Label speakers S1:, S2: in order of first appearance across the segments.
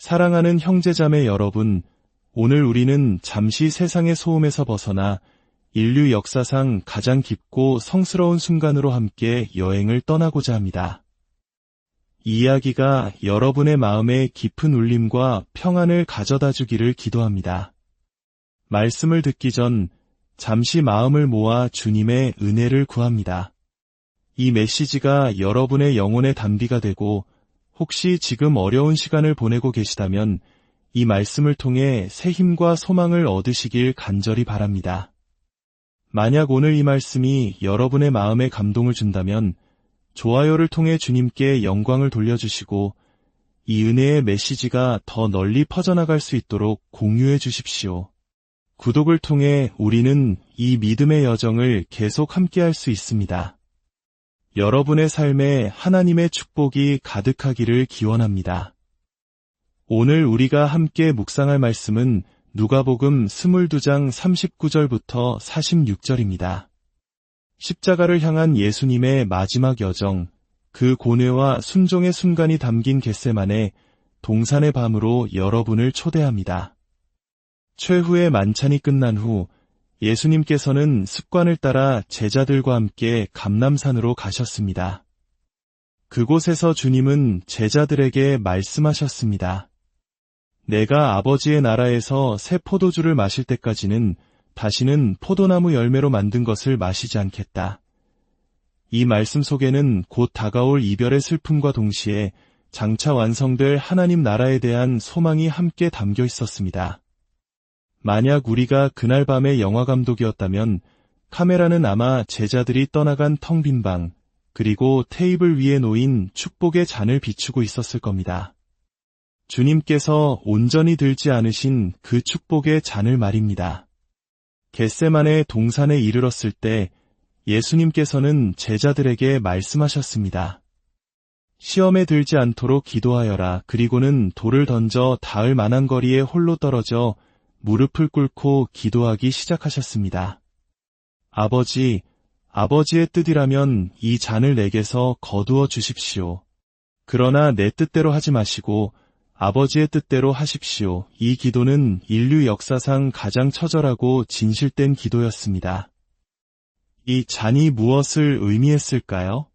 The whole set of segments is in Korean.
S1: 사랑하는 형제자매 여러분, 오늘 우리는 잠시 세상의 소음에서 벗어나 인류 역사상 가장 깊고 성스러운 순간으로 함께 여행을 떠나고자 합니다. 이 이야기가 여러분의 마음에 깊은 울림과 평안을 가져다 주기를 기도합니다. 말씀을 듣기 전 잠시 마음을 모아 주님의 은혜를 구합니다. 이 메시지가 여러분의 영혼의 단비가 되고 혹시 지금 어려운 시간을 보내고 계시다면 이 말씀을 통해 새 힘과 소망을 얻으시길 간절히 바랍니다. 만약 오늘 이 말씀이 여러분의 마음에 감동을 준다면 좋아요를 통해 주님께 영광을 돌려주시고 이 은혜의 메시지가 더 널리 퍼져나갈 수 있도록 공유해 주십시오. 구독을 통해 우리는 이 믿음의 여정을 계속 함께할 수 있습니다. 여러분의 삶에 하나님의 축복이 가득하기를 기원합니다. 오늘 우리가 함께 묵상할 말씀은 누가복음 22장 39절부터 46절입니다. 십자가를 향한 예수님의 마지막 여정, 그 고뇌와 순종의 순간이 담긴 겟세만의 동산의 밤으로 여러분을 초대합니다. 최후의 만찬이 끝난 후 예수님께서는 습관을 따라 제자들과 함께 감남산으로 가셨습니다. 그곳에서 주님은 제자들에게 말씀하셨습니다. 내가 아버지의 나라에서 새 포도주를 마실 때까지는 다시는 포도나무 열매로 만든 것을 마시지 않겠다. 이 말씀 속에는 곧 다가올 이별의 슬픔과 동시에 장차 완성될 하나님 나라에 대한 소망이 함께 담겨 있었습니다. 만약 우리가 그날 밤의 영화 감독이었다면 카메라는 아마 제자들이 떠나간 텅 빈 방, 그리고 테이블 위에 놓인 축복의 잔을 비추고 있었을 겁니다. 주님께서 온전히 들지 않으신 그 축복의 잔을 말입니다. 겟세만의 동산에 이르렀을 때 예수님께서는 제자들에게 말씀하셨습니다. 시험에 들지 않도록 기도하여라. 그리고는 돌을 던져 닿을 만한 거리에 홀로 떨어져 무릎을 꿇고 기도하기 시작하셨습니다. 아버지, 아버지의 뜻이라면 이 잔을 내게서 거두어 주십시오. 그러나 내 뜻대로 하지 마시고 아버지의 뜻대로 하십시오. 이 기도는 인류 역사상 가장 처절하고 진실된 기도였습니다. 이 잔이 무엇을 의미했을까요?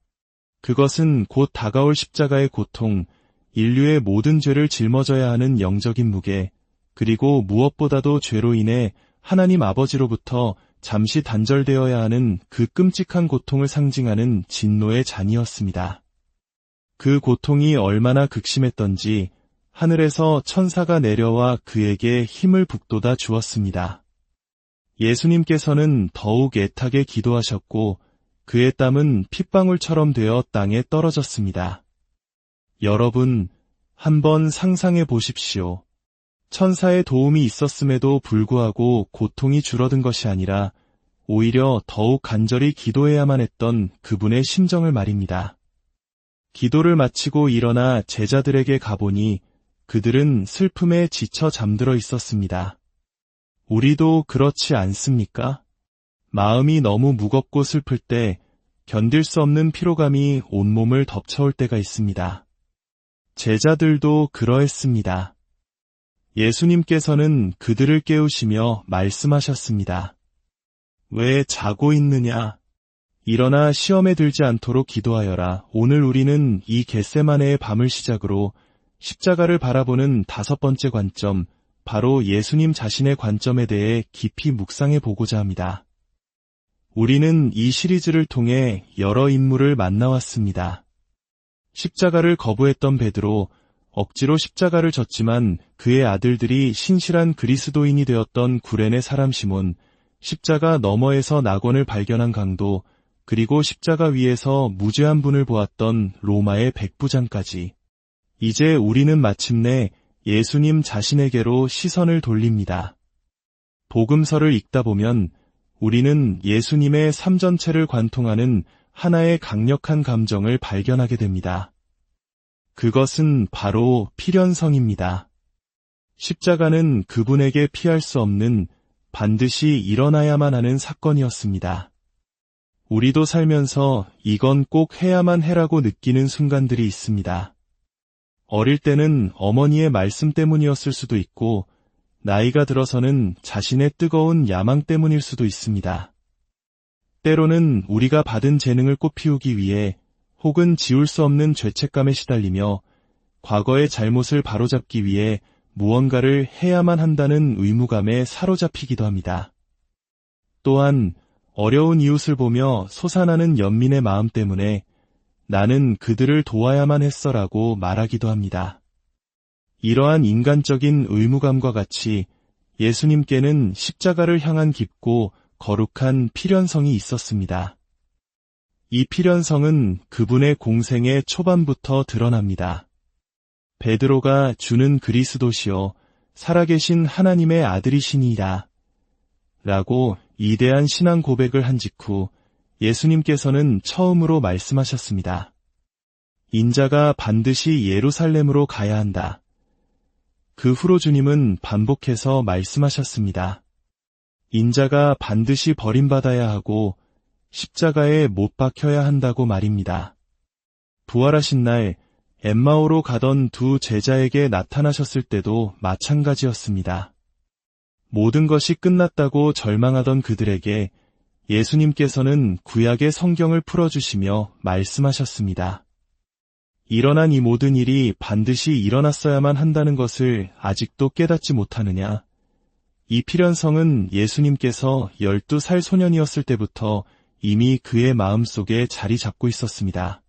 S1: 그것은 곧 다가올 십자가의 고통, 인류의 모든 죄를 짊어져야 하는 영적인 무게, 그리고 무엇보다도 죄로 인해 하나님 아버지로부터 잠시 단절되어야 하는 그 끔찍한 고통을 상징하는 진노의 잔이었습니다. 그 고통이 얼마나 극심했던지 하늘에서 천사가 내려와 그에게 힘을 북돋아 주었습니다. 예수님께서는 더욱 애타게 기도하셨고 그의 땀은 핏방울처럼 되어 땅에 떨어졌습니다. 여러분, 한번 상상해 보십시오. 천사의 도움이 있었음에도 불구하고 고통이 줄어든 것이 아니라 오히려 더욱 간절히 기도해야만 했던 그분의 심정을 말입니다. 기도를 마치고 일어나 제자들에게 가보니 그들은 슬픔에 지쳐 잠들어 있었습니다. 우리도 그렇지 않습니까? 마음이 너무 무겁고 슬플 때 견딜 수 없는 피로감이 온몸을 덮쳐올 때가 있습니다. 제자들도 그러했습니다. 예수님께서는 그들을 깨우시며 말씀하셨습니다. 왜 자고 있느냐? 일어나 시험에 들지 않도록 기도하여라. 오늘 우리는 이 겟세마네의 밤을 시작으로 십자가를 바라보는 다섯 번째 관점, 바로 예수님 자신의 관점에 대해 깊이 묵상해 보고자 합니다. 우리는 이 시리즈를 통해 여러 인물을 만나왔습니다. 십자가를 거부했던 베드로, 억지로 십자가를 졌지만 그의 아들들이 신실한 그리스도인이 되었던 구렌의 사람 시몬, 십자가 너머에서 낙원을 발견한 강도, 그리고 십자가 위에서 무죄한 분을 보았던 로마의 백부장까지. 이제 우리는 마침내 예수님 자신에게로 시선을 돌립니다. 복음서를 읽다 보면 우리는 예수님의 삶 전체를 관통하는 하나의 강력한 감정을 발견하게 됩니다. 그것은 바로 필연성입니다. 십자가는 그분에게 피할 수 없는 반드시 일어나야만 하는 사건이었습니다. 우리도 살면서 이건 꼭 해야만 해라고 느끼는 순간들이 있습니다. 어릴 때는 어머니의 말씀 때문이었을 수도 있고, 나이가 들어서는 자신의 뜨거운 야망 때문일 수도 있습니다. 때로는 우리가 받은 재능을 꽃피우기 위해 혹은 지울 수 없는 죄책감에 시달리며 과거의 잘못을 바로잡기 위해 무언가를 해야만 한다는 의무감에 사로잡히기도 합니다. 또한 어려운 이웃을 보며 솟아나는 연민의 마음 때문에 나는 그들을 도와야만 했어라고 말하기도 합니다. 이러한 인간적인 의무감과 같이 예수님께는 십자가를 향한 깊고 거룩한 필연성이 있었습니다. 이 필연성은 그분의 공생의 초반부터 드러납니다. 베드로가 주는 그리스도시요 살아계신 하나님의 아들이시니이다. 라고 이대한 신앙 고백을 한 직후 예수님께서는 처음으로 말씀하셨습니다. 인자가 반드시 예루살렘으로 가야 한다. 그 후로 주님은 반복해서 말씀하셨습니다. 인자가 반드시 버림받아야 하고 십자가에 못 박혀야 한다고 말입니다. 부활하신 날 엠마오로 가던 두 제자에게 나타나셨을 때도 마찬가지였습니다. 모든 것이 끝났다고 절망하던 그들에게 예수님께서는 구약의 성경을 풀어주시며 말씀하셨습니다. 일어난 이 모든 일이 반드시 일어났어야만 한다는 것을 아직도 깨닫지 못하느냐? 이 필연성은 예수님께서 12살 소년이었을 때부터 이미 그의 마음속에 자리 잡고 있었습니다.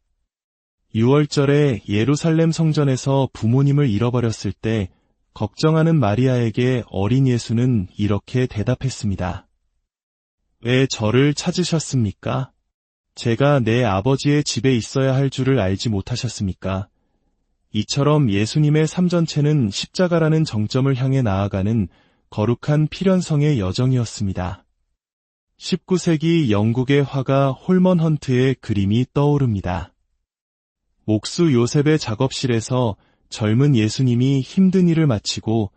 S1: 6월절에 예루살렘 성전에서 부모님을 잃어버렸을 때 걱정하는 마리아에게 어린 예수는 이렇게 대답했습니다. 왜 저를 찾으셨습니까? 제가 내 아버지의 집에 있어야 할 줄을 알지 못하셨습니까? 이처럼 예수님의 삶 전체는 십자가라는 정점을 향해 나아가는 거룩한 필연성의 여정이었습니다. 19세기 영국의 화가 홀먼 헌트의 그림이 떠오릅니다. 옥수 요셉의 작업실에서 젊은 예수님이 힘든 일을 마치고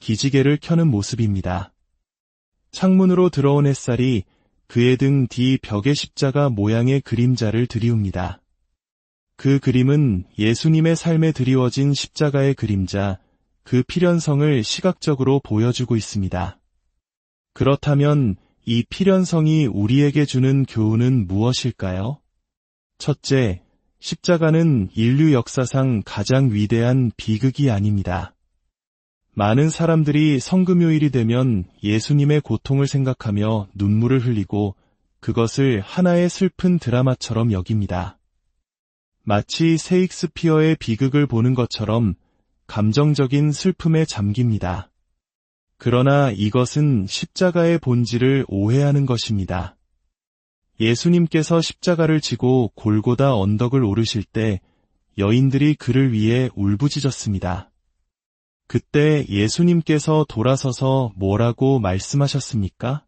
S1: 기지개를 켜는 모습입니다. 창문으로 들어온 햇살이 그의 등 뒤 벽의 십자가 모양의 그림자를 드리웁니다. 그 그림은 예수님의 삶에 드리워진 십자가의 그림자, 그 필연성을 시각적으로 보여주고 있습니다. 그렇다면 이 필연성이 우리에게 주는 교훈은 무엇일까요? 첫째, 십자가는 인류 역사상 가장 위대한 비극이 아닙니다. 많은 사람들이 성금요일이 되면 예수님의 고통을 생각하며 눈물을 흘리고 그것을 하나의 슬픈 드라마처럼 여깁니다. 마치 세익스피어의 비극을 보는 것처럼 감정적인 슬픔에 잠깁니다. 그러나 이것은 십자가의 본질을 오해하는 것입니다. 예수님께서 십자가를 지고 골고다 언덕을 오르실 때 여인들이 그를 위해 울부짖었습니다. 그때 예수님께서 돌아서서 뭐라고 말씀하셨습니까?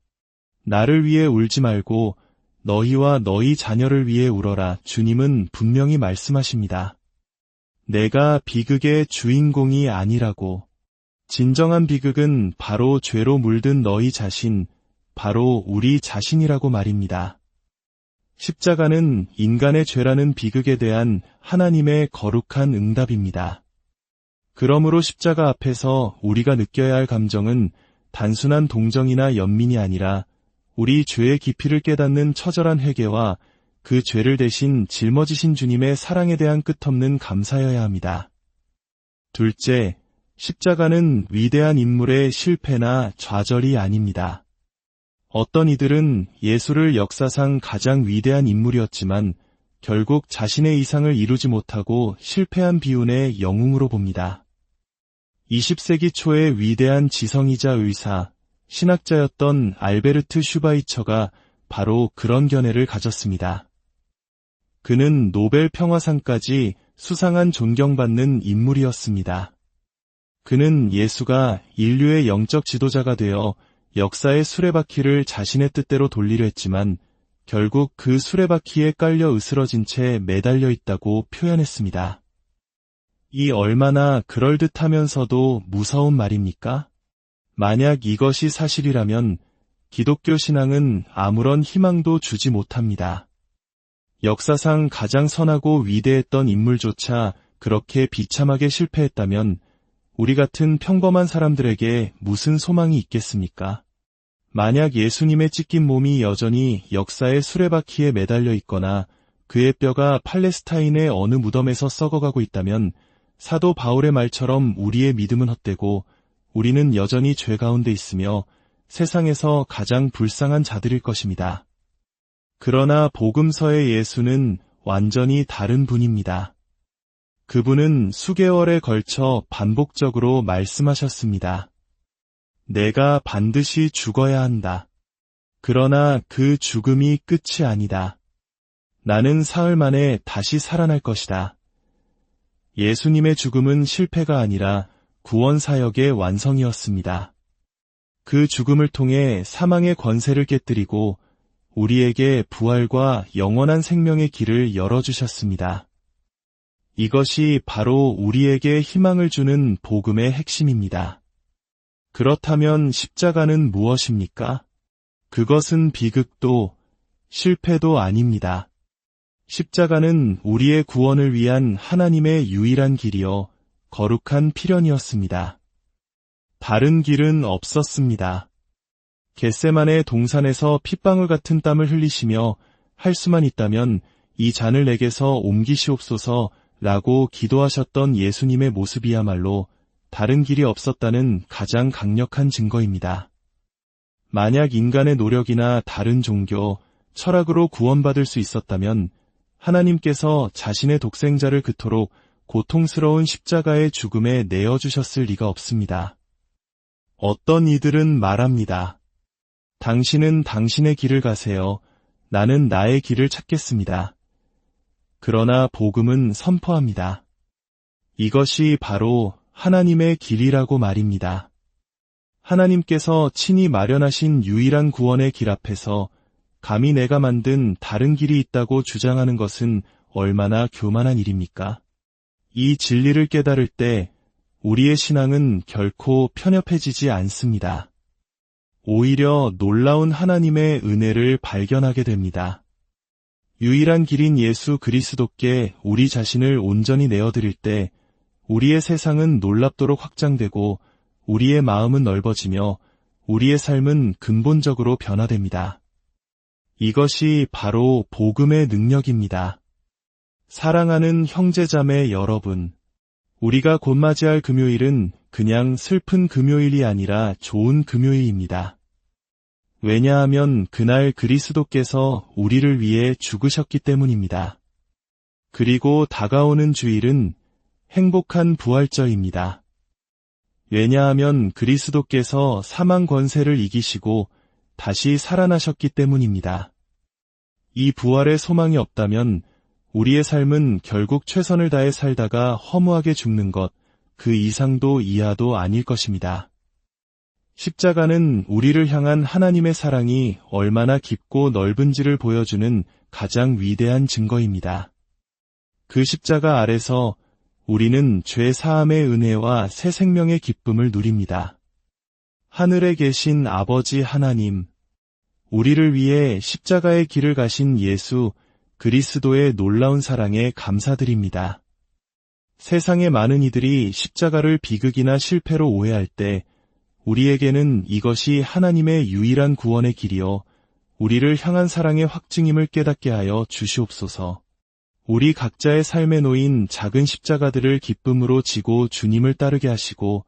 S1: 나를 위해 울지 말고 너희와 너희 자녀를 위해 울어라 주님은 분명히 말씀하십니다. 내가 비극의 주인공이 아니라고. 진정한 비극은 바로 죄로 물든 너희 자신, 바로 우리 자신이라고 말입니다. 십자가는 인간의 죄라는 비극에 대한 하나님의 거룩한 응답입니다. 그러므로 십자가 앞에서 우리가 느껴야 할 감정은 단순한 동정이나 연민이 아니라 우리 죄의 깊이를 깨닫는 처절한 회개와 그 죄를 대신 짊어지신 주님의 사랑에 대한 끝없는 감사여야 합니다. 둘째, 십자가는 위대한 인물의 실패나 좌절이 아닙니다. 어떤 이들은 예수를 역사상 가장 위대한 인물이었지만 결국 자신의 이상을 이루지 못하고 실패한 비운의 영웅으로 봅니다. 20세기 초의 위대한 지성이자 의사, 신학자였던 알베르트 슈바이처가 바로 그런 견해를 가졌습니다. 그는 노벨 평화상까지 수상한 존경받는 인물이었습니다. 그는 예수가 인류의 영적 지도자가 되어 역사의 수레바퀴를 자신의 뜻대로 돌리려 했지만 결국 그 수레바퀴에 깔려 으스러진 채 매달려 있다고 표현했습니다. 이 얼마나 그럴듯하면서도 무서운 말입니까? 만약 이것이 사실이라면 기독교 신앙은 아무런 희망도 주지 못합니다. 역사상 가장 선하고 위대했던 인물조차 그렇게 비참하게 실패했다면 우리 같은 평범한 사람들에게 무슨 소망이 있겠습니까? 만약 예수님의 찢긴 몸이 여전히 역사의 수레바퀴에 매달려 있거나 그의 뼈가 팔레스타인의 어느 무덤에서 썩어가고 있다면 사도 바울의 말처럼 우리의 믿음은 헛되고 우리는 여전히 죄 가운데 있으며 세상에서 가장 불쌍한 자들일 것입니다. 그러나 복음서의 예수는 완전히 다른 분입니다. 그분은 수개월에 걸쳐 반복적으로 말씀하셨습니다. 내가 반드시 죽어야 한다. 그러나 그 죽음이 끝이 아니다. 나는 사흘 만에 다시 살아날 것이다. 예수님의 죽음은 실패가 아니라 구원 사역의 완성이었습니다. 그 죽음을 통해 사망의 권세를 깨뜨리고 우리에게 부활과 영원한 생명의 길을 열어주셨습니다. 이것이 바로 우리에게 희망을 주는 복음의 핵심입니다. 그렇다면 십자가는 무엇입니까? 그것은 비극도 실패도 아닙니다. 십자가는 우리의 구원을 위한 하나님의 유일한 길이요, 거룩한 필연이었습니다. 다른 길은 없었습니다. 겟세만의 동산에서 핏방울 같은 땀을 흘리시며 할 수만 있다면 이 잔을 내게서 옮기시옵소서 라고 기도하셨던 예수님의 모습이야말로 다른 길이 없었다는 가장 강력한 증거입니다. 만약 인간의 노력이나 다른 종교, 철학으로 구원받을 수 있었다면 하나님께서 자신의 독생자를 그토록 고통스러운 십자가의 죽음에 내어주셨을 리가 없습니다. 어떤 이들은 말합니다. 당신은 당신의 길을 가세요. 나는 나의 길을 찾겠습니다. 그러나 복음은 선포합니다. 이것이 바로 하나님의 길이라고 말입니다. 하나님께서 친히 마련하신 유일한 구원의 길 앞에서 감히 내가 만든 다른 길이 있다고 주장하는 것은 얼마나 교만한 일입니까? 이 진리를 깨달을 때 우리의 신앙은 결코 편협해지지 않습니다. 오히려 놀라운 하나님의 은혜를 발견하게 됩니다. 유일한 길인 예수 그리스도께 우리 자신을 온전히 내어드릴 때 우리의 세상은 놀랍도록 확장되고 우리의 마음은 넓어지며 우리의 삶은 근본적으로 변화됩니다. 이것이 바로 복음의 능력입니다. 사랑하는 형제자매 여러분, 우리가 곧 맞이할 금요일은 그냥 슬픈 금요일이 아니라 좋은 금요일입니다. 왜냐하면 그날 그리스도께서 우리를 위해 죽으셨기 때문입니다. 그리고 다가오는 주일은 행복한 부활절입니다. 왜냐하면 그리스도께서 사망 권세를 이기시고 다시 살아나셨기 때문입니다. 이 부활의 소망이 없다면 우리의 삶은 결국 최선을 다해 살다가 허무하게 죽는 것, 그 이상도 이하도 아닐 것입니다. 십자가는 우리를 향한 하나님의 사랑이 얼마나 깊고 넓은지를 보여주는 가장 위대한 증거입니다. 그 십자가 아래서 우리는 죄 사함의 은혜와 새 생명의 기쁨을 누립니다. 하늘에 계신 아버지 하나님, 우리를 위해 십자가의 길을 가신 예수 그리스도의 놀라운 사랑에 감사드립니다. 세상의 많은 이들이 십자가를 비극이나 실패로 오해할 때 우리에게는 이것이 하나님의 유일한 구원의 길이요. 우리를 향한 사랑의 확증임을 깨닫게 하여 주시옵소서. 우리 각자의 삶에 놓인 작은 십자가들을 기쁨으로 지고 주님을 따르게 하시고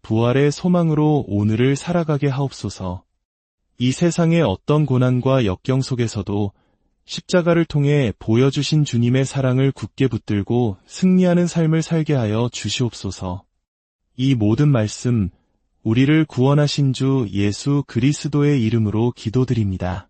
S1: 부활의 소망으로 오늘을 살아가게 하옵소서. 이 세상의 어떤 고난과 역경 속에서도 십자가를 통해 보여주신 주님의 사랑을 굳게 붙들고 승리하는 삶을 살게 하여 주시옵소서. 이 모든 말씀 우리를 구원하신 주 예수 그리스도의 이름으로 기도드립니다.